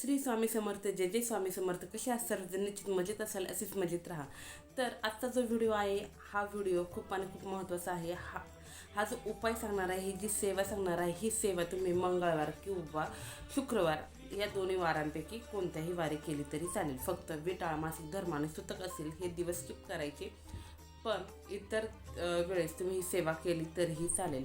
श्री स्वामी समर्थ जय जय स्वामी समर्थ. कसे असतात सर्वजण निश्चित मजेत असाल असेच मजेत राहा. तर आजचा जो व्हिडिओ आहे हा व्हिडिओ खूप आणि खूप महत्त्वाचा आहे. हा हा जो उपाय सांगणार आहे ही जी सेवा सांगणार आहे ही सेवा तुम्ही मंगळवार किंवा शुक्रवार या दोन्ही वारांपैकी कोणत्याही वारी केली तरी चालेल. फक्त विटाळ मासिक धर्माने सुतक असेल हे दिवस स्किप करायचे. पण इतर वेळेस तुम्ही ही सेवा केली तरीही चालेल.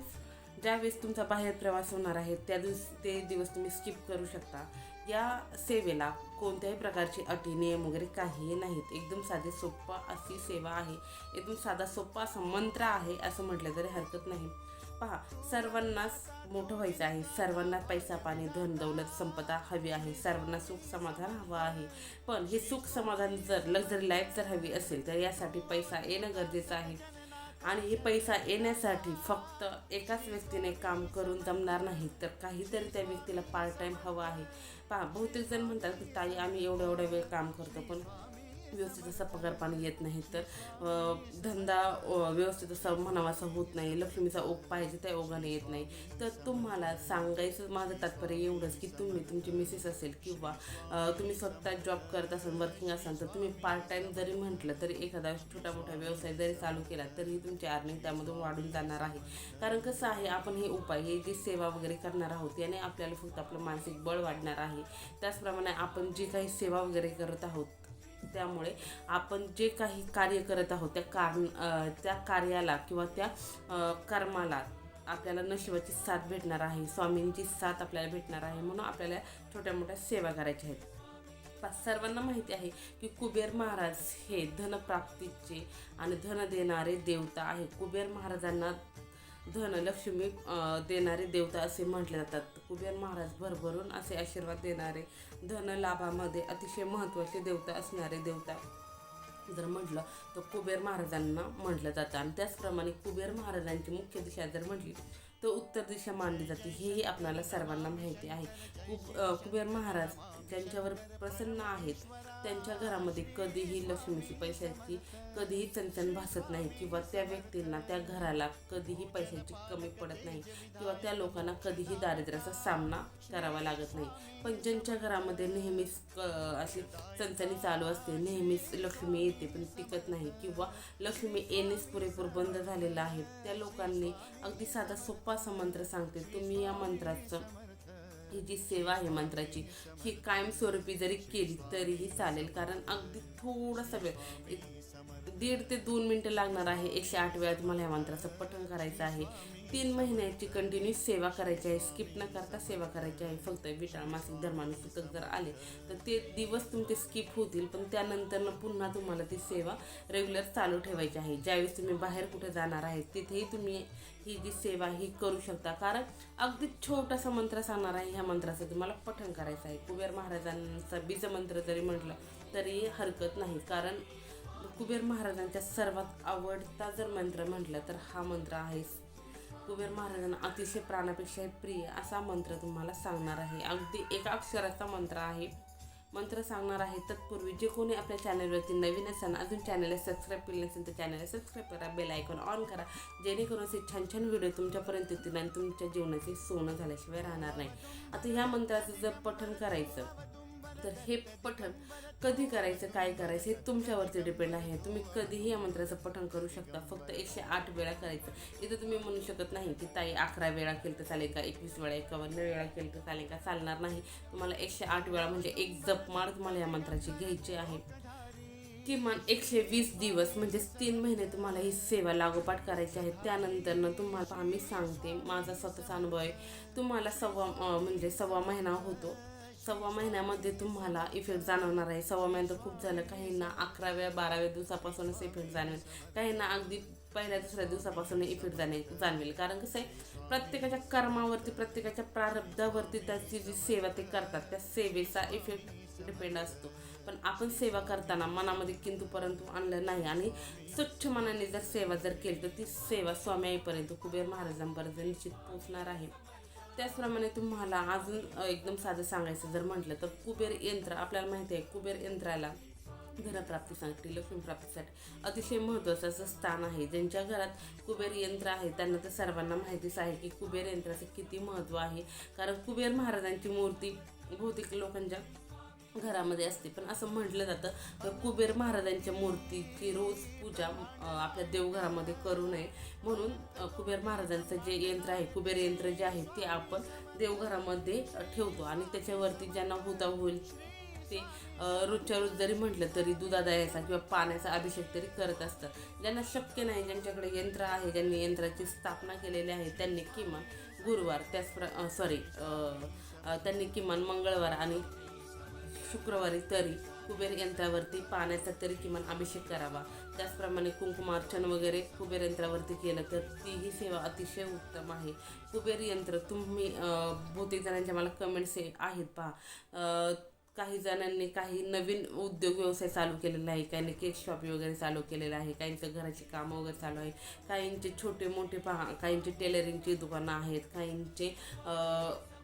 ज्यावेळेस तुमचा बाहेर प्रवास होणार आहे त्या दिवस ते दिवस तुम्ही स्किप करू शकता. या सेवेला कोणत्याही प्रकारची अटी नियम वगैरे काहीही नाहीत. एकदम साधे सोप्पा अशी सेवा आहे. एकदम साधा सोप्पा असा मंत्र आहे असं म्हटलं तरी हरकत नाही. पहा सर्वांनाच मोठं व्हायचं आहे. सर्वांना पैसा पाणी धन दौलत संपदा हवी आहे. सर्वांना सुख समाधान हवं आहे. पण हे सुख समाधान जर लक्झरी लाईफ जर हवी असेल तर यासाठी पैसा येणं गरजेचं आहे. आणि हे पैसा येण्यासाठी फक्त एकाच व्यक्तीने काम करून जमणार नाही. तर काहीतरी त्या व्यक्तीला पार्ट टाईम हवं आहे. पहा बहुतेक जण म्हणतात की ताई आम्ही एवढा एवढा वेळ काम करतो पण व्यवस्थित असा पगार पाणी येत नाही तर धंदा व्यवस्थित असा म्हणावासा होत नाही. लक्ष्मीचा ओघ पाहिजे त्या ओघाने येत नाही. तर तुम्हाला सांगायचं माझं तात्पर्य एवढंच की तुम्ही तुमची मिसेस असेल किंवा तुम्ही स्वतः जॉब करत असाल वर्किंग असाल तर तुम्ही पार्ट टाईम जरी म्हटलं तरी एखादा छोटा मोठा व्यवसाय जरी चालू केला तरीही तुमची अर्निंग त्यामधून वाढून जाणार आहे. कारण कसं आहे आपण हे उपाय हे जी सेवा वगैरे करणार आहोत याने आपल्याला फक्त आपलं मानसिक बळ वाढणार आहे. त्याचप्रमाणे आपण जी काही सेवा वगैरे करत आहोत त्यामुळे आपण जे काही कार्य करत आहोत त्या कार त्या कार्याला किंवा त्या कर्माला आपल्याला नशिबाची साथ भेटणार आहे स्वामींची साथ आपल्याला भेटणार आहे म्हणून आपल्याला छोट्या मोठ्या सेवा करायच्या आहेत. सर्वांना माहिती आहे की कुबेर महाराज हे धनप्राप्तीचे आणि धन देणारे देवता आहे कुबेर महाराजांना धन लक्ष्मी देणारे देवता असे म्हटले जातात. कुबेर महाराज भरभरून असे आशीर्वाद देणारे धन लाभामध्ये अतिशय महत्त्वाचे देवता असणारे देवता जर म्हटलं तर कुबेर महाराजांना म्हटलं जातं. आणि त्याचप्रमाणे कुबेर महाराजांची मुख्य दिशा जर म्हटली तर उत्तर दिशा मानली जाते. हेही आपणाला सर्वांना माहिती आहे. कुब कुबेर महाराज ज्यांच्यावर प्रसन्न आहेत. त्यांच्या घरामध्ये कधीही लक्ष्मीची पैशाची कधीही चणचण भासत नाही किंवा त्या व्यक्तींना त्या घराला कधीही पैशाची कमी पडत नाही किंवा त्या लोकांना कधीही दारिद्र्याचा सामना करावा लागत नाही. पण ज्यांच्या घरामध्ये नेहमीच क- अशी चणचणी चालू असते. नेहमीच लक्ष्मी येते पण टिकत नाही किंवा लक्ष्मी येणेच पुरेपूर बंद झालेलं आहे. त्या लोकांनी अगदी साधा सोपा मंत्र सांगते तुम्ही या मंत्राचं ही जी सेवा आहे मंत्राची ही कायमस्वरूपी जरी केली तरीही चालेल. कारण अगदी थोडासा वेळ दीड ते दोन मिनटं लागणार आहे. एकशे आठ वेळा तुम्हाला या मंत्राचं पठण करायचं आहे. तीन महिन्याची कंटिन्यू सेवा करायची आहे. स्किप न करता सेवा करायची आहे. फक्त विटाळ मासिक धर्मानुसूतक जर आले तर ते दिवस तुमचे स्किप होतील. पण त्यानंतर पुन्हा तुम्हाला ती सेवा रेग्युलर चालू ठेवायची आहे. ज्यावेळेस तुम्ही बाहेर कुठे जाणार आहे तिथेही तुम्ही ही जी सेवा ही करू शकता. कारण अगदी छोटासा मंत्र सांगणार आहे ह्या मंत्राचं तुम्हाला पठण करायचं आहे. कुबेर महाराजांचा बीज मंत्र जरी म्हटलं तरी हरकत नाही. कारण कुबेर महाराजांच्या सर्वात आवडता जर मंत्र म्हटलं तर हा मंत्र आहे कुबेर महाराजांना अतिशय प्राणापेक्षा प्रिय असा मंत्र तुम्हाला सांगणार आहे. अगदी एका अक्षराचा मंत्र आहे. मंत्र सांगणार आहे तत्पूर्वी जे कोणी आपल्या चॅनलवरती नवीन असेल अजून चॅनलला सबस्क्राईब केले नसेल तर चॅनलला सबस्क्राईब करा बेल आयकॉन ऑन करा. जेणेकरून असे छान छान व्हिडिओ तुमच्यापर्यंत येतील आणि तुमच्या जीवनाचे सोनं झाल्याशिवाय राहणार नाही. आता ह्या मंत्राचं जर पठण करायचं. तर हे पठण कधी करायचं काय करायचं हे तुमच्यावरती डिपेंड आहे. तुम्ही कधीही या मंत्राचं पठण करू शकता. फक्त एकशे आठ वेळा करायचं. इथं तुम्ही म्हणू शकत नाही की ताई अकरा वेळा केलं तर चालेल का एकवीस वेळा एकावन्न वेळा केलं तर चालेल का चालणार नाही. तुम्हाला एकशे आठ वेळा म्हणजे एक जपमाळ तुम्हाला या मंत्राची घ्यायची आहे. किमान एकशे वीस दिवस म्हणजेच तीन महिने तुम्हाला ही सेवा लागोपाठ करायची आहे. त्यानंतरनं तुम्हाला आम्ही सांगते माझा स्वतःचा अनुभव आहे. तुम्हाला सव्वा म्हणजे सव्वा महिना होतो. सव्वा महिन्यामध्ये तुम्हाला इफेक्ट जाणवणार आहे. सव्वा महिन्यात खूप झालं. काहींना अकराव्या बाराव्या दिवसापासूनच इफेक्ट जाणवेल. काहींना अगदी पहिल्या दुसऱ्या दिवसापासून इफेक्ट जाणे जाणवेल. कारण कसं आहे प्रत्येकाच्या कर्मावरती प्रत्येकाच्या प्रारब्धावरती त्याची जी सेवा ते करतात त्या सेवेचा इफेक्ट डिपेंड असतो. पण आपण सेवा करताना मनामध्ये किंतु परंतु आणलं नाही आणि स्वच्छ मनाने जर सेवा जर केली तर ती सेवा स्वामी आईपर्यंत कुबेर महाराजांपर्यंत निश्चित पोचणार आहे. त्याचप्रमाणे तुम्हाला अजून एकदम साधं सांगायचं जर म्हटलं तर कुबेर यंत्र आपल्याला माहिती आहे कुबेर यंत्राला धनप्राप्तीसाठी लक्ष्मीप्राप्तीसाठी. अतिशय महत्त्वाचं असं स्थान आहे. ज्यांच्या घरात कुबेर यंत्र आहे त्यांना तर सर्वांना माहितीच आहे की कुबेर यंत्राचं किती महत्त्व आहे. कारण कुबेर महाराजांची मूर्ती बहुतेक लोकांच्या घरामध्ये असते. पण असं म्हटलं जातं तर कुबेर महाराजांच्या मूर्तीची रोज पूजा आपल्या देवघरामध्ये करू नये. म्हणून कुबेर महाराजांचं जे यंत्र आहे कुबेर यंत्र जे आहे ते आपण देवघरामध्ये ठेवतो. आणि त्याच्यावरती ज्यांना हुदा होईल ते रोजच्या रोज जरी म्हटलं तरी दुधादायाचा किंवा पाण्याचा अभिषेक तरी करत असतात. ज्यांना शक्य नाही ज्यांच्याकडे यंत्र आहे ज्यांनी यंत्राची स्थापना केलेली आहे त्यांनी किमान गुरुवार त्याच प्र सॉरी त्यांनी किमान मंगळवार आणि शुक्रवारी तरी कुबेर यंत्रावरती पाण्याचा तरी किमान अभिषेक करावा. त्याचप्रमाणे कुंकुमार्चन वगैरे कुबेर यंत्रावरती केलं तर तीही सेवा अतिशय उत्तम आहे. कुबेर यंत्र तुम्ही बहुतेक जणांच्या मला कमेंट्स आहेत पहा. काही जणांनी काही नवीन उद्योग व्यवसाय चालू केलेला आहे. काहींनी केक शॉप वगैरे चालू केलेलं आहे. काहींचं घराची कामं वगैरे चालू आहे. काहींचे छोटे मोठे पहा. काहींचे टेलरिंगची दुकानं आहेत. काहींचे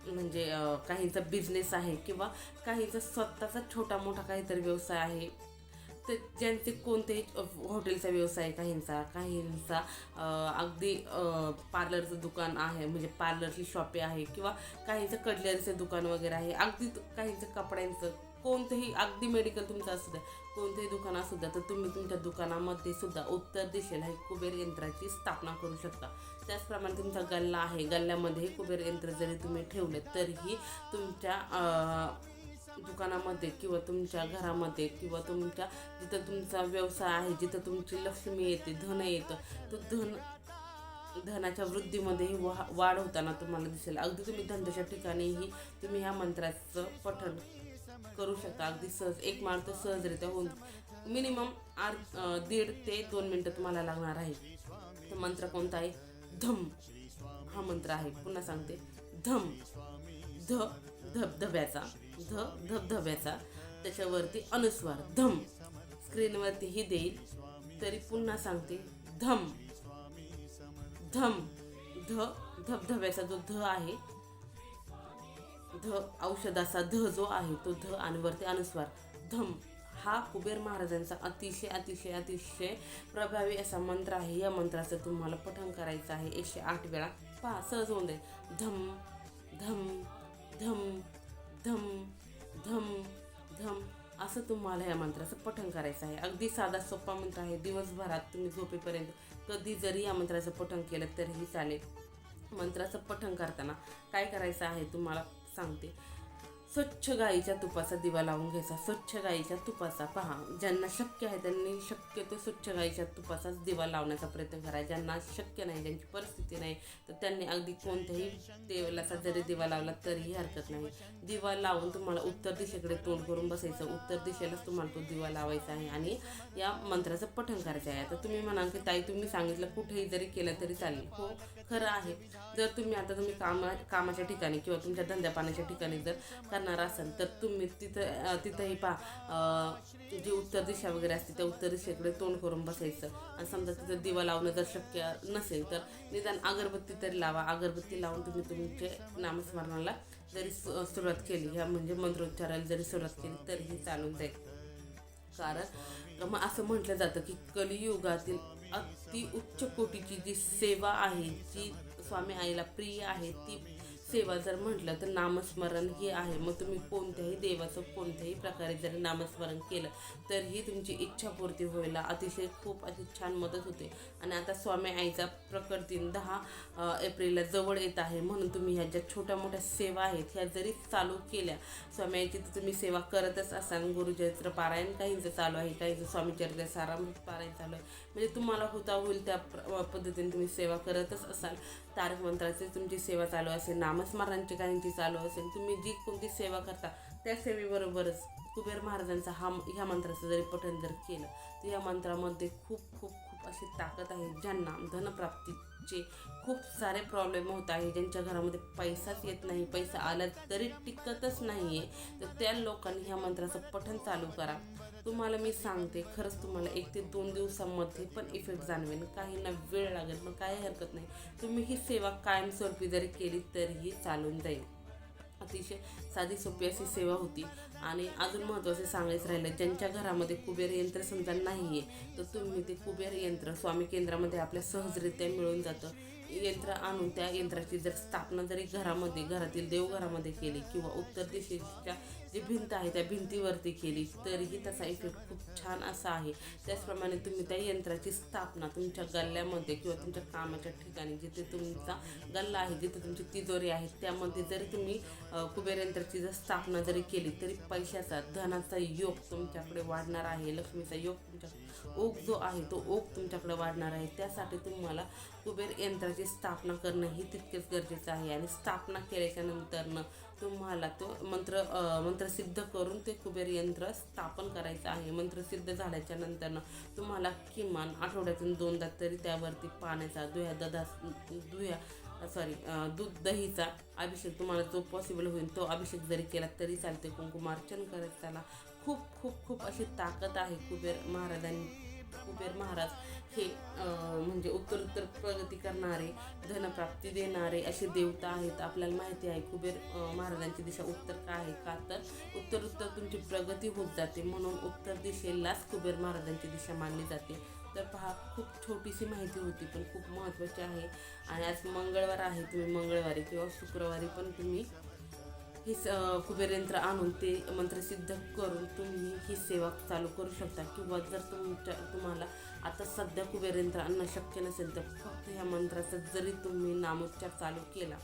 म्हणजे काहींचा बिझनेस आहे किंवा काहींचा स्वतःचा छोटा मोठा काहीतरी व्यवसाय आहे तर ज्यांचे कोणतेही हॉटेलचा व्यवसाय काहींचा काहींचा अगदी पार्लरचं दुकान आहे म्हणजे पार्लरची शॉपे आहे किंवा काहींचं कटलरीचं दुकान वगैरे आहे अगदी काहींचं कपड्यांचं कोणतंही अगदी मेडिकल तुमचं असू द्या कोणतंही दुकान असू द्या तर तुम्ही तुमच्या दुकानामध्ये सुद्धा उत्तर दिशेला हे कुबेर यंत्राची स्थापना करू शकता. त्याचप्रमाणे तुमचा गल्ला आहे गल्ल्यामध्ये कुबेर यंत्र जरी तुम्ही ठेवले तरीही तुमच्या दुकानामध्ये किंवा तुमच्या घरामध्ये किंवा तुमच्या जिथं तुमचा व्यवसाय आहे जिथं तुमची लक्ष्मी येते धन येतं तो धन धनाच्या वृद्धीमध्येही वा वाढ होताना तुम्हाला दिसेल. अगदी तुम्ही धंद्याच्या ठिकाणीही तुम्ही ह्या मंत्राचं पठण करू शकता. अगदी सहज एक माळ तर सहजरित्या होऊन मिनिमम आठ दीड ते दोन मिनटं तुम्हाला लागणार आहे. तर मंत्र कोणता आहे? धम. हा मंत्र आहे. पुन्हा सांगते. धम. ध धबधब्याचा. ध धबधब्याचा. त्याच्यावरती अनुस्वार. धम. स्क्रीनवरती ही देईल. तरी पुन्हा सांगते. धम. धम. ध धबधब्याचा जो ध आहे ध औषधाचा ध जो आहे तो ध आणि वरती अनुस्वार. धम हा कुबेर महाराजांचा अतिशय अतिशय अतिशय प्रभावी असा मंत्र आहे. या मंत्राचं तुम्हाला पठण करायचं आहे. एकशे आठ वेळा पहा सहज होऊन दे धम धम धम धम धम धम असं तुम्हाला या मंत्राचं पठण करायचं आहे. अगदी साधा सोपा मंत्र आहे. दिवसभरात तुम्ही झोपेपर्यंत कधी जरी या मंत्राचं पठण केलं तरीही चालेल. मंत्राचं पठण करताना काय करायचं आहे तुम्हाला सांगते स्वच्छ गाईच्या तुपाचा दिवा लावून घ्यायचा. स्वच्छ गाईच्या तुपाचा पहा. ज्यांना शक्य आहे त्यांनी शक्यतो स्वच्छ गाईच्या तुपाचाच दिवा लावण्याचा प्रयत्न करा. ज्यांना शक्य नाही ज्यांची परिस्थिती नाही तर त्यांनी अगदी कोणत्याही देवालाचा जरी दिवा लावला तरीही हरकत नाही. दिवा लावून तुम्हाला उत्तर दिशेकडे तोंड करून बसायचं. उत्तर दिशेलाच तुम्हाला तो दिवा लावायचा आहे आणि या मंत्राचं पठण करायचं आहे. आता तुम्ही म्हणाल की ताई तुम्ही सांगितलं कुठेही जरी केलं तरी चालेल. हो खरं आहे. जर तुम्ही आता तुम्ही कामा कामाच्या ठिकाणी किंवा तुमच्या धंद्या पाण्याच्या ठिकाणी जर करणार असाल तर तुम्ही तिथं तिथंही पहा जी उत्तर दिशा वगैरे असते त्या उत्तर दिशेकडे तोंड करून बसायचं. आणि समजा तिथं दिवा लावणं जर शक्य नसेल तर निदान अगरबत्ती तरी लावा. अगरबत्ती लावून तुम्ही तुमचे नामस्मरणाला जरी सुरुवात केली ह्या म्हणजे मंत्रोच्चाराला जरी सुरुवात केली तरीही चालून जाईल. कारण मग असं म्हटलं जातं की कलियुगातील अति उच्च कोटीची जी सेवा आहे जी स्वामी आईला प्रिय आहे ती सेवा जर म्हटलं तर नामस्मरण हे आहे. मग तुम्ही कोणत्याही देवाचं कोणत्याही प्रकारे जरी नामस्मरण केलं तरीही तुमची इच्छापूर्ती व्हायला अतिशय खूप अशी छान मदत होते. आणि आता स्वामी आईचा प्रकट दिन दहा एप्रिलला जवळ येत आहे. म्हणून तुम्ही ह्या ज्या छोट्या मोठ्या सेवा आहेत ह्या जरी चालू केल्या स्वामी आईची तर तुम्ही सेवा करतच असाल. गुरुचरित्र पारायण काहींचं चालू आहे काहींचं स्वामीचरित्र सारामृत पारायण चालू आहे. म्हणजे तुम्हाला होता होईल त्या पद्धतीने तुम्ही सेवा करतच असाल. तारक मंत्राची तुमची सेवा चालू असेल नामस्मरणांची काहींची चालू असेल तुम्ही जी कोणती सेवा करता त्या सेवेबरोबरच कुबेर महाराजांचा हा ह्या मंत्राचं जरी पठण जर केलं तर या मंत्रामध्ये खूप खूप खूप अशी ताकद आहे ज्यांना धनप्राप्तीचे खूप सारे प्रॉब्लेम होत आहे ज्यांच्या घरामध्ये पैसाच येत नाही पैसा आला तरी टिकतच नाही आहे तर त्या लोकांनी ह्या मंत्राचं पठण चालू करा. तुम्हाला मी सांगते खरंच तुम्हाला एक ते दोन दिवसामध्ये पण इफेक्ट जाणवेल काहींना वेळ लागेल पण काही हरकत नाही. तुम्ही ही सेवा कायमस्वरूपी जरी केली तरीही चालून जाईल. अतिशय साधी सोपी अशी सेवा होती. आणि अजून महत्त्वाचे सांगायचं राहिलं ज्यांच्या घरामध्ये कुबेर यंत्र समजा नाही आहे तर तुम्ही ते कुबेर यंत्र स्वामी केंद्रामध्ये आपल्या सहजरित्या मिळून जातं. यंत्र आणून त्या यंत्राची जर स्थापना जरी घरामध्ये घरातील देवघरामध्ये केली किंवा उत्तर दिशेच्या जी भिंत आहे त्या भिंतीवरती केली तरीही त्याचा इफेक्ट खूप छान असा आहे. त्याचप्रमाणे तुम्ही त्या यंत्राची स्थापना तुमच्या गल्ल्यामध्ये किंवा तुमच्या कामाच्या ठिकाणी जिथे तुमचा गल्ला आहे जिथे तुमची तिजोरी आहे त्यामध्ये जरी तुम्ही कुबेर यंत्राची जर स्थापना जरी केली तरी पैशाचा धनाचा योग तुमच्याकडे वाढणार आहे लक्ष्मीचा योग तुमच्या ओघ जो आहे तो ओघ तुमच्याकडे वाढणार आहे. त्यासाठी तुम्हाला कुबेर यंत्राची स्थापना करणं ही तितकेच गरजेचं आहे. आणि स्थापना केल्याच्या नंतरनं तुम्हाला तो मंत्र मंत्रसिद्ध करून ते कुबेर यंत्र स्थापन करायचं आहे. मंत्रसिद्ध झाल्याच्या नंतरनं तुम्हाला किमान आठवड्यातून दोनदा तरी त्यावरती पाण्याचा दुह्या दधा दुह्या सॉरी दूध दहीचा अभिषेक तुम्हाला जो पॉसिबल होईल तो अभिषेक जरी केला तरी चालते कुंकुमार्चन करत त्याला खूप खूप खूप अशी ताकद आहे कुबेर महाराजांनी कुबेर महाराज हे म्हणजे उत्तरोत्तर प्रगती करणारे धनप्राप्ती देणारे असे देवता आहेत. आपल्याला माहिती आहे कुबेर महाराजांची दिशा उत्तर का आहे? का तर उत्तर उत्तर तुमची प्रगती होत जाते म्हणून उत्तर दिशेलाच कुबेर महाराजांची दिशा मानली जाते. तर पहा खूप छोटीशी माहिती होती पण खूप महत्त्वाची आहे. आणि आज मंगळवार आहे तुम्ही मंगळवारी किंवा शुक्रवारी पण तुम्ही हे स कुबेर यंत्र आणून ते मंत्रसिद्ध करून तुम्ही ही सेवा चालू करू शकता. किंवा जर तुमच्या तुम्हाला आता सध्या कुबेर यंत्र आणणं शक्य नसेल तर फक्त ह्या मंत्राचा जरी तुम्ही नामोच्चार चालू केला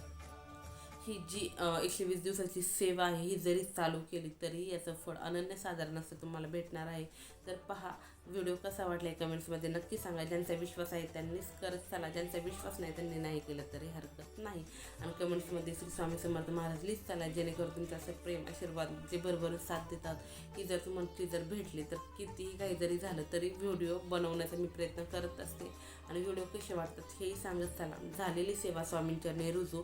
ही जी एकशे वीस दिवसाची सेवा आहे ही जरी चालू केली तरी याचं फळ अनन्यसाधारण असं तुम्हाला भेटणार आहे. तर पहा व्हिडिओ कसा वाटला कमेंट्समध्ये नक्की सांगा. ज्यांचा विश्वास आहे त्यांनीच करत चाला. ज्यांचा विश्वास नाही त्यांनी नाही केलं तरी हरकत नाही. आणि कमेंट्समध्ये श्री स्वामी समर्थ महाराज लिहित चाला जेणेकरून तुमचं असं प्रेम आशीर्वाद जे बरोबर साथ देतात की जर तुम्हाला ती जर भेटली तर कितीही काही जरी झालं तरी व्हिडिओ बनवण्याचा मी प्रयत्न करत असते. आणि व्हिडिओ कसे वाटतात हेही सांगत चाला. झालेली सेवा स्वामींच्या रुजू